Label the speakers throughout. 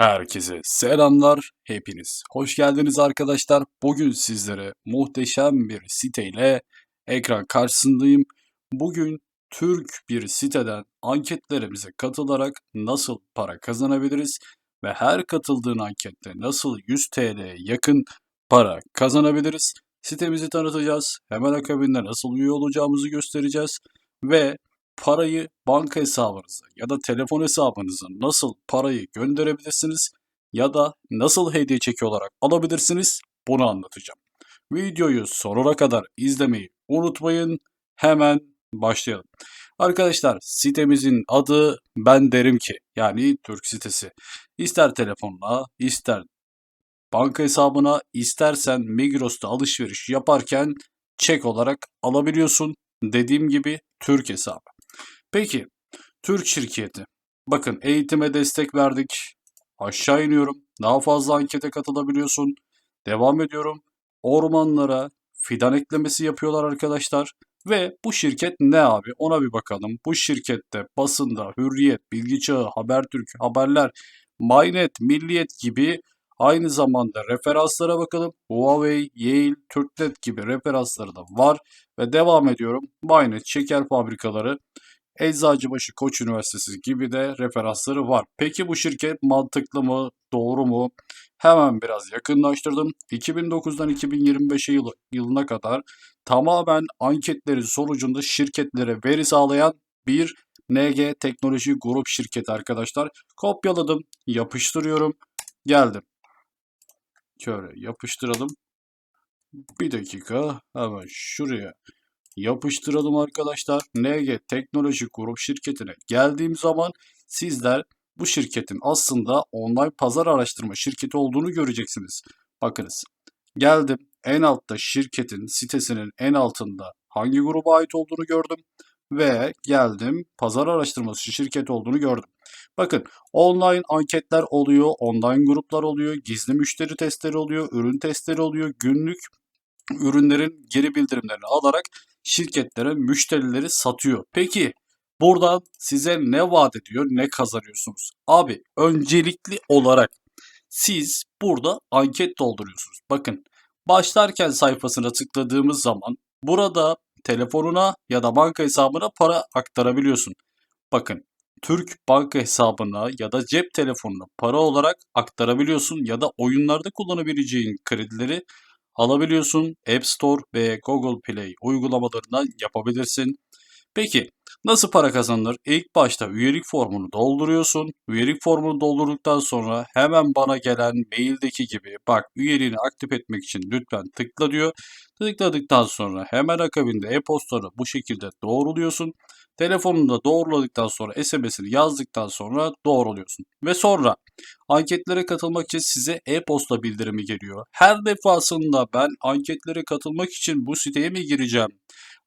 Speaker 1: Herkese selamlar, hepiniz hoş geldiniz arkadaşlar. Bugün sizlere muhteşem bir siteyle ekran karşısındayım. Bugün Türk bir siteden anketlerimize katılarak nasıl para kazanabiliriz ve her katıldığın ankette nasıl 100 TL'ye yakın para kazanabiliriz? Sitemizi tanıtacağız. Hemen akabinde nasıl üye olacağımızı göstereceğiz ve parayı banka hesabınıza ya da telefon hesabınıza nasıl parayı gönderebilirsiniz ya da nasıl hediye çeki olarak alabilirsiniz bunu anlatacağım. Videoyu sonuna kadar izlemeyi unutmayın. Hemen başlayalım. Arkadaşlar sitemizin adı ben derim ki yani Türk sitesi. İster telefonla ister banka hesabına istersen Migros'ta alışveriş yaparken çek olarak alabiliyorsun. Dediğim gibi Türk hesabı. Peki, Türk şirketi. Bakın eğitime destek verdik. Aşağı iniyorum. Daha fazla ankete katılabiliyorsun. Devam ediyorum. Ormanlara fidan eklemesi yapıyorlar arkadaşlar. Ve bu şirket ne abi? Ona bir bakalım. Bu şirkette basında Hürriyet, Bilgi Çağı, Habertürk, Haberler, Mynet, Milliyet gibi aynı zamanda referanslara bakalım. Huawei, Yale, Türknet gibi referansları da var. Ve devam ediyorum. Mynet, şeker fabrikaları, Eczacıbaşı Koç Üniversitesi gibi de referansları var. Peki bu şirket mantıklı mı, doğru mu? Hemen biraz yakınlaştırdım. 2009'dan 2025 yılı, yılına kadar tamamen anketlerin sonucunda şirketlere veri sağlayan bir NG Teknoloji Grup şirketi arkadaşlar. Kopyaladım, yapıştırıyorum, geldim. Şöyle yapıştıralım. Bir dakika hemen şuraya yapıştıralım arkadaşlar. NG Teknoloji Grup şirketine geldiğim zaman sizler bu şirketin aslında online pazar araştırma şirketi olduğunu göreceksiniz. Bakınız. Geldim. En altta şirketin sitesinin en altında hangi gruba ait olduğunu gördüm ve geldim pazar araştırması şirket olduğunu gördüm. Bakın online anketler oluyor, online gruplar oluyor, gizli müşteri testleri oluyor, ürün testleri oluyor, günlük ürünlerin geri bildirimlerini alarak şirketlere müşterileri satıyor. Peki buradan size ne vaat ediyor, ne kazanıyorsunuz? Abi öncelikli olarak siz burada anket dolduruyorsunuz. Bakın başlarken sayfasına tıkladığımız zaman burada telefonuna ya da banka hesabına para aktarabiliyorsun. Bakın Türk banka hesabına ya da cep telefonuna para olarak aktarabiliyorsun ya da oyunlarda kullanabileceğin kredileri alabiliyorsun. App Store ve Google Play uygulamalarından yapabilirsin. Peki nasıl para kazanılır? İlk başta üyelik formunu dolduruyorsun. Üyelik formunu doldurduktan sonra hemen bana gelen maildeki gibi bak üyeliğini aktif etmek için lütfen tıkla diyor. Tıkladıktan sonra hemen akabinde e-postanı bu şekilde doğruluyorsun. Telefonunu da doğruladıktan sonra SMS'ini yazdıktan sonra doğruluyorsun. Ve sonra anketlere katılmak için size e-posta bildirimi geliyor. Her defasında ben anketlere katılmak için bu siteye mi gireceğim?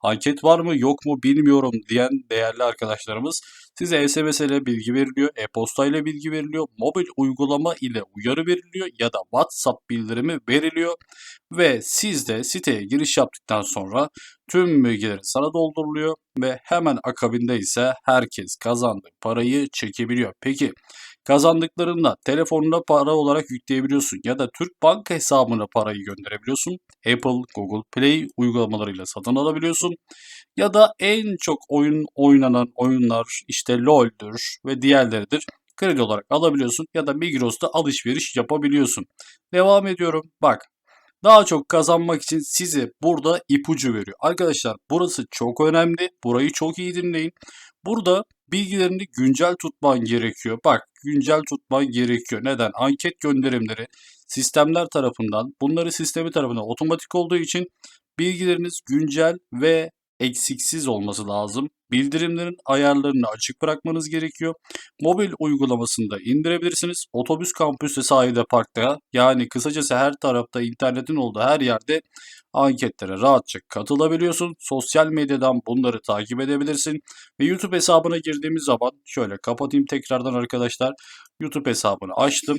Speaker 1: Anket var mı yok mu bilmiyorum diyen değerli arkadaşlarımız size SMS ile bilgi veriliyor, e-posta ile bilgi veriliyor, mobil uygulama ile uyarı veriliyor ya da WhatsApp bildirimi veriliyor ve siz de siteye giriş yaptıktan sonra tüm bilgileri sana dolduruluyor ve hemen akabinde ise herkes kazandığı parayı çekebiliyor. Peki kazandıklarında telefonuna para olarak yükleyebiliyorsun ya da Türk banka hesabına parayı gönderebiliyorsun. Apple, Google Play uygulamalarıyla satın alabiliyorsun. Ya da en çok oyun oynanan oyunlar işte LoL'dür ve diğerleridir. Kredi olarak alabiliyorsun ya da Migros'ta alışveriş yapabiliyorsun. Devam ediyorum. Bak daha çok kazanmak için size burada ipucu veriyor. Arkadaşlar burası çok önemli. Burayı çok iyi dinleyin. Burada bilgilerini güncel tutman gerekiyor. Bak güncel tutman gerekiyor. Neden? Anket gönderimleri sistemler tarafından bunları sistemi tarafından otomatik olduğu için bilgileriniz güncel ve eksiksiz olması lazım. Bildirimlerin ayarlarını açık bırakmanız gerekiyor. Mobil uygulamasını da indirebilirsiniz. Otobüs kampüste sahilde parkta yani kısacası her tarafta internetin olduğu her yerde anketlere rahatça katılabiliyorsun. Sosyal medyadan bunları takip edebilirsin. Ve YouTube hesabına girdiğimiz zaman şöyle kapatayım tekrardan arkadaşlar. YouTube hesabını açtım.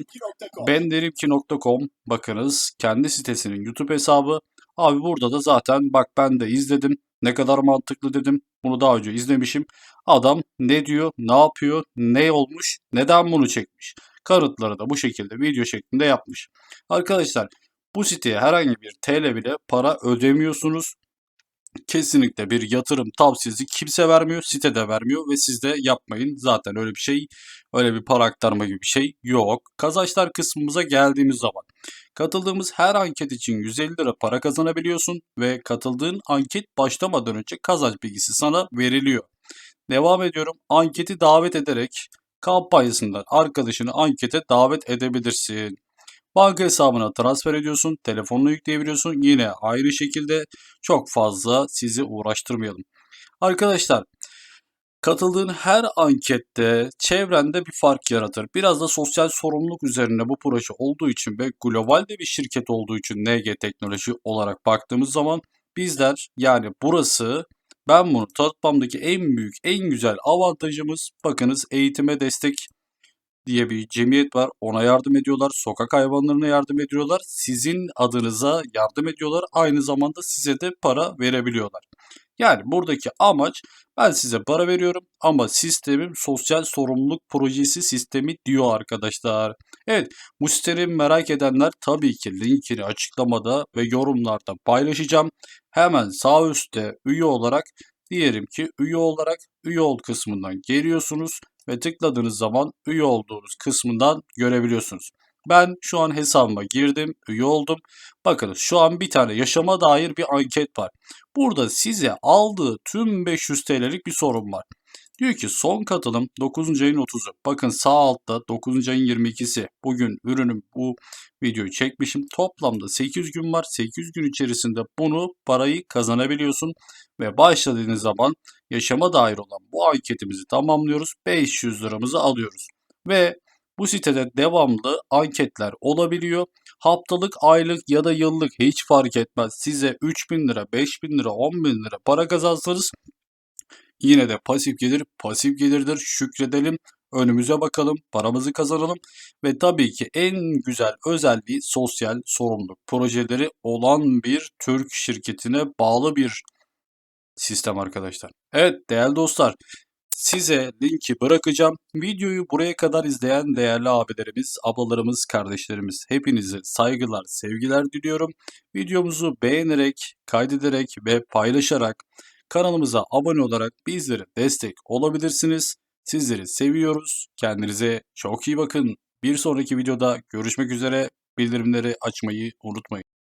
Speaker 1: Benderimki.com bakınız kendi sitesinin YouTube hesabı. Abi burada da zaten bak ben de izledim. Ne kadar mantıklı dedim. Bunu daha önce izlemişim. Adam ne diyor, ne yapıyor, ne olmuş, neden bunu çekmiş. Kanıtları da bu şekilde video şeklinde yapmış. Arkadaşlar bu siteye herhangi bir TL bile para ödemiyorsunuz. Kesinlikle bir yatırım tavsiyesi kimse vermiyor, site de vermiyor ve siz de yapmayın. Zaten öyle bir şey, öyle bir para aktarma gibi bir şey yok. Kazançlar kısmımıza geldiğimiz zaman katıldığımız her anket için 150 lira para kazanabiliyorsun ve katıldığın anket başlamadan önce kazanç bilgisi sana veriliyor. Devam ediyorum. Anketi davet ederek kampanyasından arkadaşını ankete davet edebilirsin. Banka hesabına transfer ediyorsun, telefonunu yükleyebiliyorsun. Yine aynı şekilde çok fazla sizi uğraştırmayalım. Arkadaşlar katıldığın her ankette çevrende bir fark yaratır. Biraz da sosyal sorumluluk üzerine bu proje olduğu için ve globalde bir şirket olduğu için NG Teknoloji olarak baktığımız zaman bizler yani burası ben bunu tanıtmamdaki en büyük, en güzel avantajımız bakınız eğitime destek diye bir cemiyet var. Ona yardım ediyorlar. Sokak hayvanlarına yardım ediyorlar. Sizin adınıza yardım ediyorlar. Aynı zamanda size de para verebiliyorlar. Yani buradaki amaç ben size para veriyorum ama sistemim sosyal sorumluluk projesi sistemi diyor arkadaşlar. Evet bu siteyi merak edenler tabii ki linkini açıklamada ve yorumlarda paylaşacağım. Hemen sağ üstte üye olarak diyelim ki üye olarak üye ol kısmından geliyorsunuz ve tıkladığınız zaman üye olduğunuz kısmından görebiliyorsunuz. Ben şu an hesabıma girdim, üye oldum. Bakın şu an bir tane yaşama dair bir anket var. Burada size aldığı tüm 500 TL'lik bir sorun var. Diyor ki son katılım 9. ayın 30'u. Bakın sağ altta 9. ayın 22'si. Bugün ürünüm bu videoyu çekmişim. Toplamda 800 gün var. 800 gün içerisinde bunu parayı kazanabiliyorsun. Ve başladığınız zaman yaşama dair olan bu anketimizi tamamlıyoruz. 500 liramızı alıyoruz. Ve bu sitede devamlı anketler olabiliyor. Haftalık, aylık ya da yıllık hiç fark etmez. Size 3000 lira, 5000 lira, 10 bin lira para kazansanız yine de pasif gelir pasif gelirdir. Şükredelim, önümüze bakalım, paramızı kazanalım ve tabii ki en güzel özelliği sosyal sorumluluk projeleri olan bir Türk şirketine bağlı bir sistem arkadaşlar. Evet değerli dostlar size linki bırakacağım. Videoyu buraya kadar izleyen değerli abilerimiz, ablalarımız, kardeşlerimiz hepinize saygılar, sevgiler diliyorum. Videomuzu beğenerek, kaydederek ve paylaşarak kanalımıza abone olarak bizlere destek olabilirsiniz. Sizleri seviyoruz. Kendinize çok iyi bakın. Bir sonraki videoda görüşmek üzere. Bildirimleri açmayı unutmayın.